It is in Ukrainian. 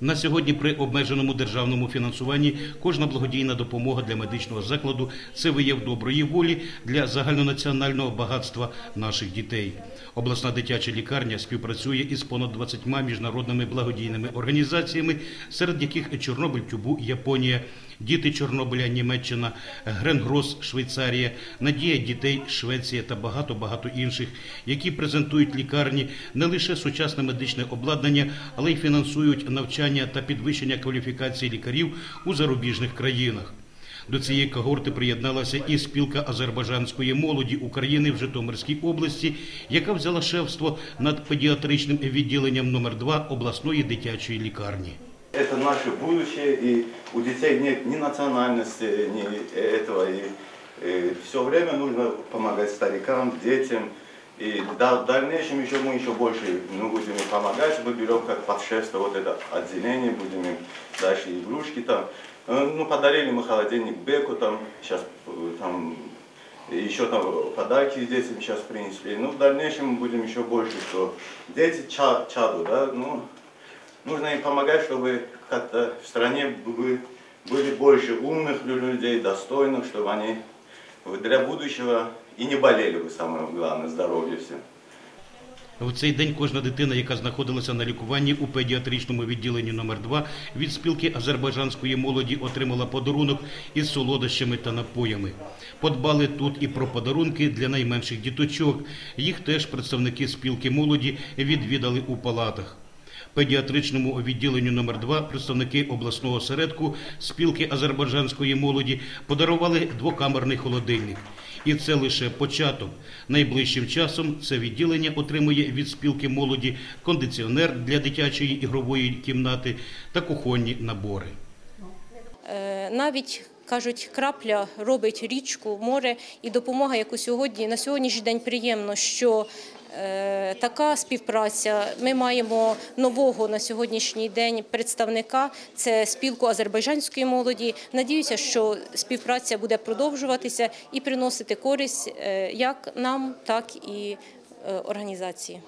На сьогодні при обмеженому державному фінансуванні кожна благодійна допомога для медичного закладу це вияв доброї волі для загальнонаціонального багатства наших дітей. Обласна дитяча лікарня співпрацює із понад 20 міжнародними благодійними організаціями, серед яких Чорнобиль Тюбу Японія, Діти Чорнобиля Німеччина, Гренгрос Швейцарія, Надія дітей Швеція та багато багато інших, які презентують лікарні не лише сучасне медичне обладнання, але й фінансують навчання та підвищення кваліфікації лікарів у зарубіжних країнах. До цієї когорти приєдналася і спілка азербайджанської молоді України в Житомирській області, яка взяла шефство над педіатричним відділенням номер 2 обласної дитячої лікарні. Это наше будущее, и у детей нет ни национальности, ни этого. И, все время нужно помогать старикам, детям. И да- в дальнейшем еще мы еще больше ну, будем помогать. Мы берем как подшефство вот это отделение, будем им дальше игрушки там. Э, Ну, подарили мы холодильник Беку там, сейчас там и еще там подарки детям сейчас принесли. Ну, в дальнейшем мы будем еще больше, что дети ча- чаду, да, ну, нужно им помогать, чтобы как-то в стране бы- были больше умных лю- людей, достойных, чтобы они для будущего и не болели бы, самое главное, здоровье всем. В цей день кожна дитина, яка знаходилася на лікуванні у педіатричному відділенні номер 2 від спілки азербайджанської молоді отримала подарунок із солодощами та напоями. Подбали тут і про подарунки для найменших діточок. Їх теж представники спілки молоді відвідали у палатах. Педіатричному відділенню номер 2 представники обласного осередку спілки азербайджанської молоді подарували двокамерний холодильник. І це лише початок. Найближчим часом це відділення отримує від спілки молоді кондиціонер для дитячої ігрової кімнати та кухонні набори. Е, Навіть кажуть, крапля робить річку, море і допомога, яку сьогодні на сьогоднішній день приємно, що е, така співпраця. Ми маємо нового на сьогоднішній день представника. Це спілку азербайджанської молоді. Надіюся, що співпраця буде продовжуватися і приносити користь е, як нам, так і е, організації.